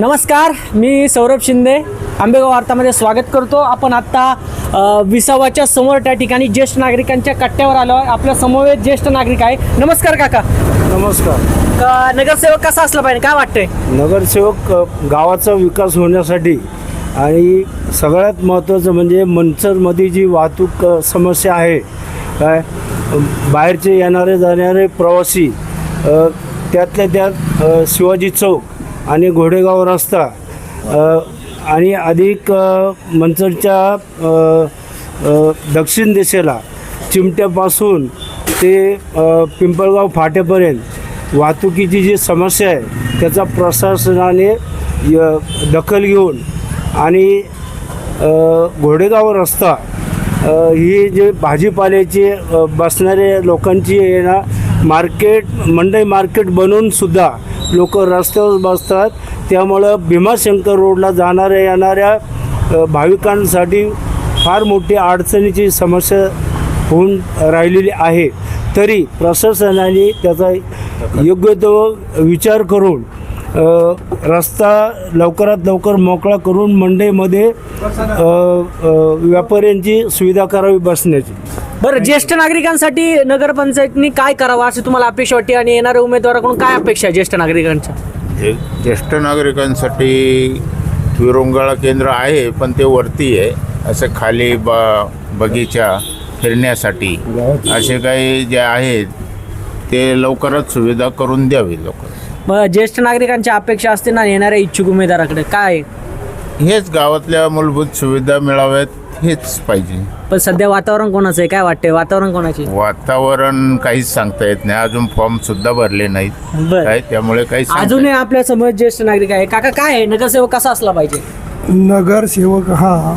नमस्कार मी सौरभ शिंदे. आंबेगाव वार्तामध्ये स्वागत करतो. आपण आत्ता विसावाच्या समोर त्या ठिकाणी ज्येष्ठ नागरिकांच्या कट्ट्यावर आलो आहे. आपल्या समवेत ज्येष्ठ नागरिक आहे. नमस्कार काका. नमस्कार. का- नगरसेवक कसा असला पाहिजे? काय वाटतंय? नगरसेवक गावाचा विकास होण्यासाठी आणि सगळ्यात महत्त्वाचं म्हणजे मंचरमध्ये जी वाहतूक समस्या आहे काय बाहेरचे येणारे जाणारे प्रवासी त्यातल्या त्यात शिवाजी चौक आणि घोडेगाव रस्ता आणि अधिक अ, मंचरच्या दक्षिण दिशेला चिमट्यापासून ते पिंपळगाव फाट्यापर्यंत वाहतुकीची जी समस्या आहे त्याचा प्रशासनाने य दखल घेऊन आणि घोडेगाव रस्ता ही जे भाजीपाल्याची बसणाऱ्या बसणारे लोकांची आहे ना मार्केट मंडई मार्केट बनूनसुद्धा लोक रस्त्यावर बसतात. त्यामुळं भीमाशंकर रोडला जाणाऱ्या येणाऱ्या भाविकांसाठी फार मोठी अडचणीची समस्या होऊन राहिलेली आहे. तरी प्रशासनाने त्याचा योग्य तो विचार करून रस्ता लवकरात लवकर मोकळा करून मंडईमध्ये व्यापाऱ्यांची सुविधा करावी बसण्याची. बरं ज्येष्ठ नागरिकांसाठी नगरपंचायतनी काय करावं अशी तुम्हाला अपेक्षा वाटते? आणि येणाऱ्या उमेदवाराकडून काय अपेक्षा आहे ज्येष्ठ नागरिकांच्या? जे- ज्येष्ठ नागरिकांसाठी विरंगुळा केंद्र आहे पण ते वरती आहे. असं खाली ब बगीचा फिरण्यासाठी असे काही जे आहेत ते लवकरच सुविधा करून द्यावी लोक मग ज्येष्ठ नागरिकांच्या अपेक्षा असते ना येणाऱ्या इच्छुक उमेदवाराकडे काय? आहे? हेच गावातल्या मूलभूत सुविधा मिळाव्यात. हेच पाहिजे. पण सध्या वातावरण कोणाचं आहे? काय वाटतंय? वातावरण कोणाचे? वातावरण काहीच सांगता येत नाही. अजून फॉर्म सुद्धा भरले नाहीत. बरं. काय? त्यामुळे काही सांगता येत अजूनही आपल्यासमोर ज्येष्ठ नागरिक आहे. काका काय आहे? नगरसेवक कसा असला पाहिजे? नगरसेवक हा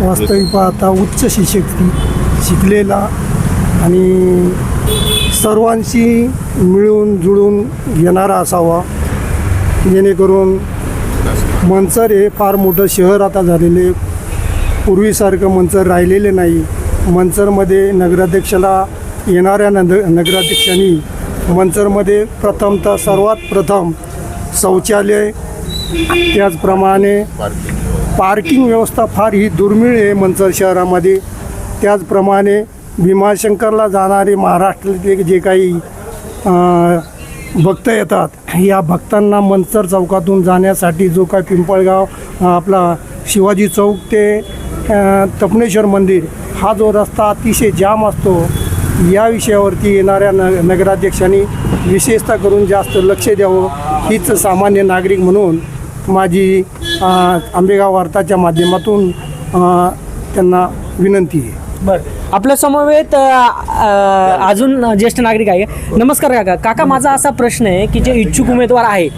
वास्तविक पाहता उच्च शिक्षक शिकलेला आणि सर्वांशी मिळून जुळून घेणारा असावा. जेणेकरून मंचर हे फार मोठं शहर आता झालेले पूर्वीसारखं मंचर राहिलेले नाही. मंचरमध्ये नगराध्यक्षाला येणाऱ्या नग नगराध्यक्षांनी मंचरमध्ये प्रथमतः सर्वात प्रथम शौचालय त्याचप्रमाणे पार्किंग व्यवस्था फार ही दुर्मिळ आहे मंचर शहरामध्ये. त्याचप्रमाणे भीमाशंकरला जाणारे महाराष्ट्रातले जे काही भक्त येतात या भक्तांना मंचर चौकातून जाण्यासाठी जो काय पिंपळगाव आपला शिवाजी चौक ते तपणेश्वर तपनेश्वर मंदिर हा जो रस्ता अतिशय जाम असतो या विषयावरती येणाऱ्या न नगराध्यक्षांनी विशेषतः करून जास्त लक्ष द्यावं हीच सामान्य नागरिक म्हणून माझी आंबेगाव वार्ताच्या माध्यमातून त्यांना विनंती आहे. बरं. आपल्या समवेत अजून ज्येष्ठ नागरिक आहे. नमस्कार काका. काका माझा असा प्रश्न आहे की जे इच्छुक उमेदवार आहे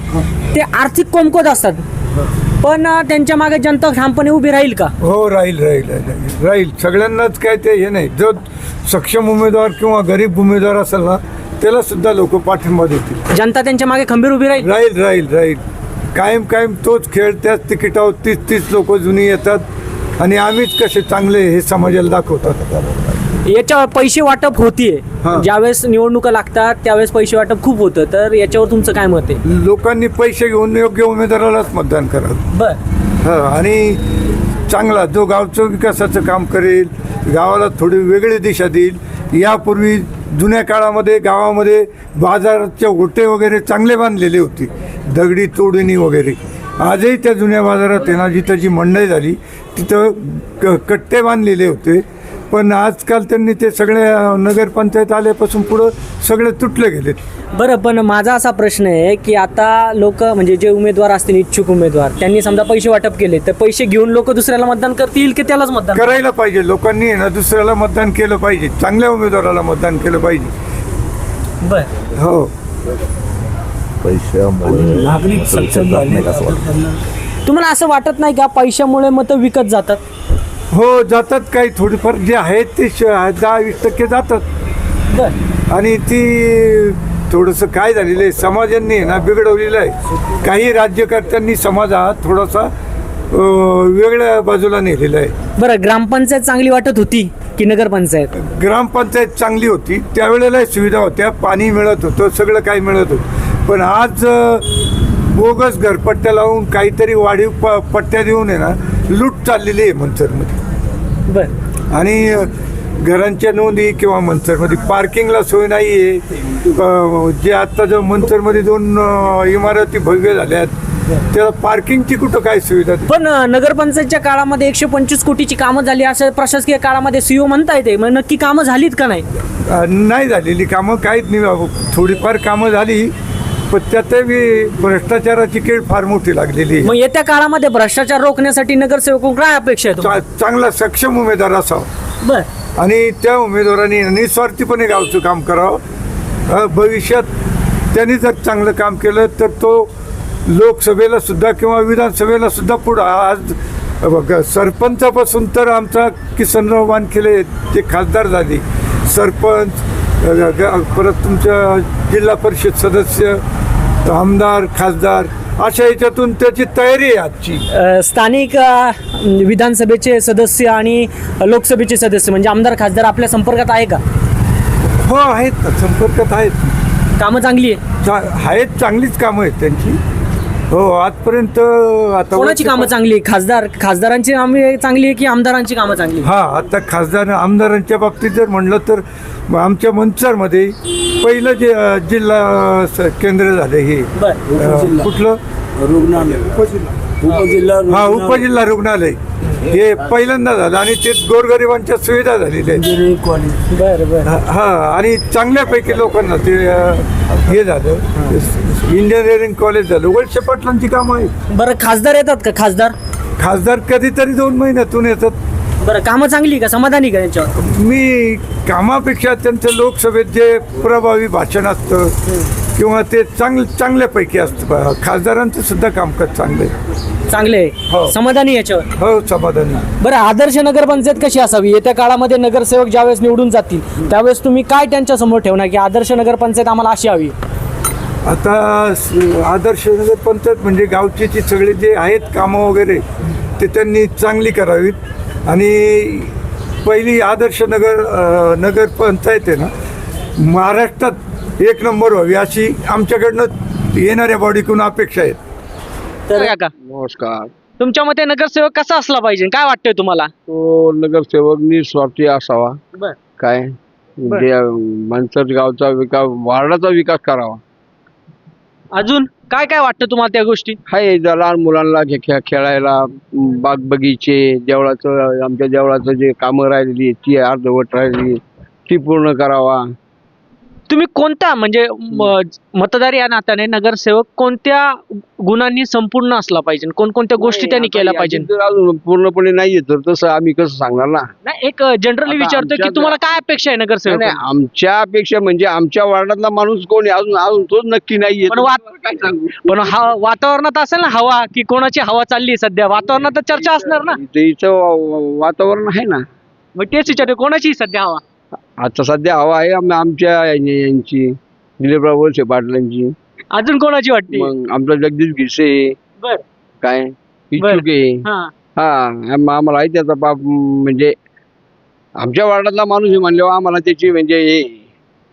ते आर्थिक कमकुवत असतात? पण त्यांच्या मागे जनता ठामपणे उभी राहील का? हो राहील राहील राहील राहील. सगळ्यांनाच काय ते हे नाही. जो सक्षम उमेदवार किंवा गरीब उमेदवार असेल ना त्याला सुद्धा लोक पाठिंबा देतील. जनता त्यांच्या मागे खंबीर उभी राहील? राहील राहील राहील. कायम कायम तोच खेळ त्याच तिकिटावर तीस तीस लोक जुनी येतात. आणि आम्हीच कसे चांगले हे समाजाला दाखवतात. याच्यावर पैसे वाटप होतीये. हां. ज्यावेळेस निवडणुका लागतात त्यावेळेस पैसे वाटप खूप होतं. तर याच्यावर तुमचं काय मत आहे? लोकांनी पैसे घेऊन योग्य उमेदवारालाच मतदान करावं. बर. हा आणि चांगला जो गावचं विकासाचं काम करेल गावाला थोडी वेगळी दिशा देईल. यापूर्वी जुन्या काळामध्ये गावामध्ये बाजाराचे ओटे वगैरे चांगले बांधलेले होते. दगडी तोडणी वगैरे. आजही त्या जुन्या बाजारात आहे ना जिथं जी मंडई झाली तिथं क कट्टे बांधलेले होते. पण आजकाल त्यांनी ते सगळे नगरपंचायत आल्यापासून पुढं सगळे तुटले गेलेत. बरं पण माझा असा प्रश्न आहे की आता लोक म्हणजे जे उमेदवार असतील इच्छुक उमेदवार त्यांनी समजा पैसे वाटप केले तर पैसे घेऊन लोक दुसऱ्याला मतदान करतील की त्यालाच मतदान करायला पाहिजे. लोकांनी आहे ना दुसऱ्याला मतदान केलं पाहिजे. चांगल्या उमेदवाराला मतदान केलं पाहिजे. बर. हो. नागरिक सक्षम झाले. तुम्हाला असं वाटत नाही का पैशामुळे मतं विकत जातात? हो जातात काही थोडीफार जे आहेत ते श- दहा वीस टक्के जातात. आणि ती थोडंसं काय झालेलं आहे समाजांनी ना बिघडवलेलं आहे. काही राज्यकर्त्यांनी समाज हा थोडासा वेगळ्या बाजूला नेलेला आहे. बरं ग्रामपंचायत चांगली वाटत होती की नगरपंचायत? ग्रामपंचायत चांगली होती. त्यावेळेला सुविधा होत्या पाणी मिळत होतं सगळं काही मिळत होतं. पण आज बोगस घरपट्ट्या लावून काहीतरी वाढीव प पट्ट्या देऊन आहे ना लूट चाललेली आहे मनसरमध्ये बर. आणि घरांच्या नोंदी किंवा मनसरमध्ये पार्किंगला सोय नाही आहे. जे आत्ता जो मनसरमध्ये दोन इमारती भव्य झाल्यात त्याला पार्किंगची कुठं काय सुविधा पण नगरपंचायतच्या काळामध्ये एकशे पंचवीस कोटीची कामं झाली असं प्रशासकीय काळामध्ये सीओ म्हणता येते मग नक्की कामं झालीत का नाही? नाही झालेली कामं काहीच नाही. थोडीफार कामं झाली. पण त्यातही भ्रष्टाचाराची कीड फार मोठी लागलेली आहे. मग येत्या काळामध्ये भ्रष्टाचार रोखण्यासाठी नगरसेवक काय अपेक्षा आहे तुम्हाला? चा- चांगला सक्षम उमेदवार असावा. बर. आणि त्या उमेदवारांनी निस्वार्थीपणे गावचं काम करावं. अ, भविष्यात त्यांनी जर चांगलं काम केलं तर तो लोकसभेला सुद्धा किंवा विधानसभेला सुद्धा पुढं आज बघा सरपंचापासून तर आमचा किसनराव वानखेले ते खासदार झाले सरपंच परत तुमच्या जिल्हा परिषद सदस्य आमदार खासदार अशा याच्यातून त्याची तयारी आहे आजची. स्थानिक विधानसभेचे सदस्य आणि लोकसभेचे सदस्य म्हणजे आमदार खासदार आपल्या संपर्कात आहे का? हो आहेत ना संपर्कात आहेत. कामं चांगली आहे चा- आहेत चांगलीच कामं आहेत त्यांची. हो आजपर्यंत आता कोणाची कामं चांगली आहे खासदार खासदारांची कामे चांगली आहे की आमदारांची कामं चांगली आहे? हा आता खासदार आमदारांच्या बाबतीत जर म्हणलं तर आमच्या मंचरमध्ये पहिलं जे अ, जिल्हा स- केंद्र झाले हे. बर. अ, कुठलं? रुग्णालय उपजिल्हा. हा उपजिल्हा रुग्णालय. हे पहिल्यांदा झालं आणि ते गोरगरिबांच्या सुविधा बर बर. हा आणि चांगल्यापैकी लोकांना ते अ, हे झालं. इंजिनिअरिंग कॉलेज झालं. वळसे पाटलांची कामं आहेत. बरं खासदार येतात का? खासदार? खासदार कधीतरी दोन महिन्यातून येतात. बरं कामं चांगली का? समाधानी का यांच्यावर? मी कामापेक्षा त्यांचं लोकसभेत जे प्रभावी भाषण असतं किंवा ते चांगलं चांगल्यापैकी असतं. खासदारांचं सुद्धा कामकाज चांगलं आहे. चांगले हो. आहे समाधानी याच्यावर? हो समाधानी बरं आदर्श नगरपंचायत कशी असावी? येत्या काळामध्ये नगरसेवक ज्यावेळेस निवडून जातील त्यावेळेस तुम्ही काय त्यांच्यासमोर ठेवणार की आदर्श नगरपंचायत आम्हाला अशी हवी? आता स- आदर्श नगर पंचायत म्हणजे गावची जी सगळे जे आहेत कामं वगैरे ते त्यांनी चांगली करावीत. आणि पहिली आदर्श नगर अ, नगर पंचायत आहे ना महाराष्ट्रात एक नंबर व्हावी अशी आमच्याकडनं येणाऱ्या बॉडीकडून अपेक्षा आहेत. तर काका नमस्कार. तुमच्या मते नगरसेवक कसा असला पाहिजे? काय वाटतंय तुम्हाला? तो नगरसेवक निस्वार्थी असावा. बर. काय? मनसर गावचा विकास वार्डाचा विकास करावा. अजून? काय काय वाटतं तुम्हाला त्या गोष्टी? हाय ज्या लहान मुलांना खे- खे- खेळायला बाग बगीचे देवळाचं आमच्या देवळाचं जे कामं राहिलेली ती अर्धवट राहिलेली ती पूर्ण करावा. तुम्ही कोणता म्हणजे मतदार या नात्याने नगरसेवक कोणत्या गुणांनी संपूर्ण असला पाहिजे? कोणकोणत्या गोष्टी त्यांनी केल्या पाहिजे? पूर्णपणे नाहीये तर तसं आम्ही कसं सांगणार ना? नाही एक जनरली आता विचारतोय की आमच्या- तुम्हाला काय अपेक्षा आहे नगरसेवक? नाही, आमच्यापेक्षा म्हणजे आमच्या वार्डातला माणूस कोण आहे? अजून अजून तोच नक्की नाहीये. पण हा वातावरणात असेल ना हवा की कोणाची हवा चालली सध्या? वातावरणात चर्चा असणार ना? इथं वातावरण आहे ना. मग तेच विचारते कोणाची सध्या हवा? आता सध्या हवा आहे आम- आमच्या यांची दिलीपराव वळसे पाटलांची. अजून कोणाची वाटते? मग आमचा जगदीश बर. काय? इच्छुक आहे. हा. हा आम- आम्हाला आहे त्याचा बाप म्हणजे आमच्या वार्डातला माणूस आहे म्हणल्यावर आम्हाला त्याची म्हणजे हे.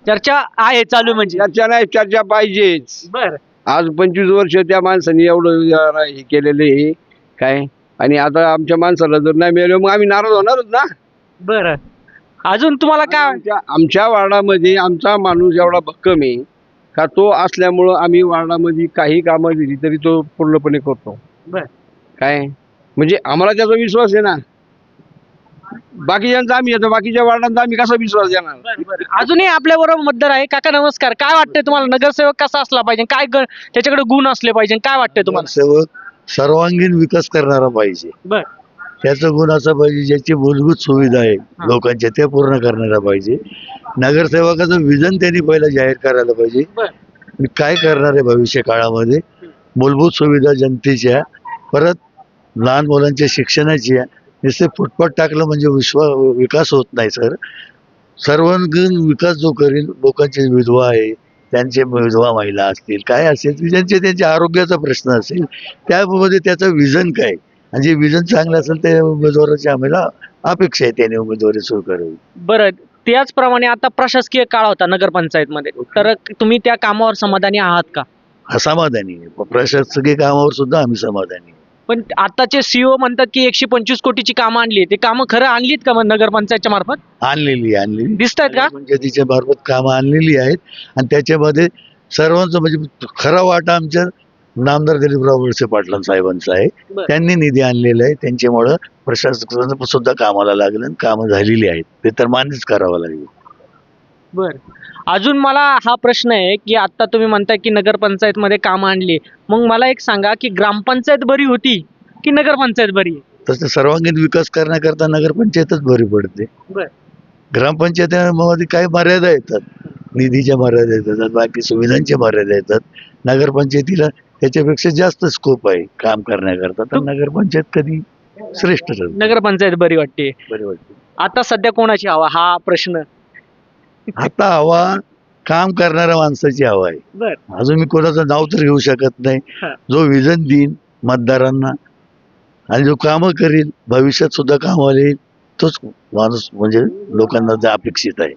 चर्चा आहे चालू म्हणजे. चर्चा नाही चर्चा पाहिजेच. बर. आज पंचवीस वर्ष त्या माणसाने एवढं जरा हे केलेलं आहे. काय? आणि आता आमच्या माणसाला जर नाही मिळालं मग आम्ही नाराज होणारच ना? बर. अजून तुम्हाला काय आमच्या आमच्या वार्डामध्ये आमचा माणूस एवढा भक्कम आहे. का तो असल्यामुळं आम्ही वार्डामध्ये काही कामं दिली तरी तो पूर्णपणे करतो. बर. काय? म्हणजे आम्हाला त्याचा विश्वास आहे ना. बाकीच्यांचा आम्ही येतो. बाकीच्या वार्डांचा आम्ही कसा विश्वास देणार? अजूनही आपल्या बरोबर मतदार आहे. काका नमस्कार. काय वाटतंय तुम्हाला? नगरसेवक कसा असला पाहिजे? काय ग- त्याच्याकडे गुण असले पाहिजे? काय वाटतंय तुम्हाला? सेवक सर्वांगीण विकास करणारा पाहिजे. बर. त्याचा गुण असा पाहिजे ज्याची मूलभूत सुविधा आहे. लोकांच्या त्या पूर्ण करणारा पाहिजे. नगरसेवकाचं विजन त्यांनी पहिलं जाहीर करायला पाहिजे. मी काय करणार आहे भविष्य काळामध्ये? मूलभूत सुविधा जनतेच्या परत लहान मुलांच्या शिक्षणाची नुसते फुटपाथ टाकलं म्हणजे विश्व विकास होत नाही सर. सर्वांगीण विकास जो करील लोकांचे विधवा आहे त्यांचे विधवा महिला असतील काय असेल ज्यांचे त्यांच्या आरोग्याचा प्रश्न असेल त्यामध्ये त्याचं विजन काय? आणि जे विजन चांगलं असेल त्या उमेदवाराची आम्हाला अपेक्षा आहे त्याने उमेदवारी सुरू करावी. बरं त्याचप्रमाणे आता प्रशासकीय काळ होता नगरपंचायत मध्ये तर तुम्ही त्या कामावर समाधानी आहात का? हा समाधानी आहे. प्रशासकीय कामावर सुद्धा आम्ही समाधानी आहे. पण आताचे सीओ म्हणतात की एकशे पंचवीस कोटीची कामं आणली ते कामं खरं आणलीत का मग नगरपंचायतच्या मार्फत? आणलेली आहे, आणलेली दिसत आहेत का? पंचायतीच्या मार्फत कामं आणलेली आहेत. आणि त्याच्यामध्ये सर्वांचं म्हणजे खरा वाटा आमच्या नामदार दिलीपराव वळसे पाटलां साहेबांचा आहे. त्यांनी निधी आणलेला आहे. त्यांच्यामुळं प्रशासनाचं सुद्धा कामाला लागलं आणि कामं झालेली आहेत. ते तर मान्यच करावं लागेल. बर. अजून मला हा प्रश्न आहे की आता तुम्ही म्हणताय की नगरपंचायत मध्ये काम आणली. मग मला एक सांगा की ग्रामपंचायत बरी होती की नगरपंचायत बरी? आहे? तसं सर्वांगीण विकास करण्याकरता नगरपंचायतच बरी पडते. बर. ग्रामपंचायतीमध्ये काही मर्यादा येतात. निधीच्या मर्यादा येतात बाकी सुविधांच्या मर्यादा येतात नगरपंचायतीला त्याच्यापेक्षा जास्त स्कोप आहे काम करण्याकरता. तर नगरपंचायत कधी श्रेष्ठ ठरते नगरपंचायत बरी वाटते. बरी वाटते. आता सध्या कोणाची हवा? हा प्रश्न. आता हवा काम करणाऱ्या माणसाची हवा आहे. बर. अजून मी कोणाचं नाव तर घेऊ शकत नाही. हा. जो विजन देईन मतदारांना आणि जो कामं करील भविष्यात सुद्धा कामाला येईल तोच माणूस म्हणजे लोकांना अपेक्षित आहे.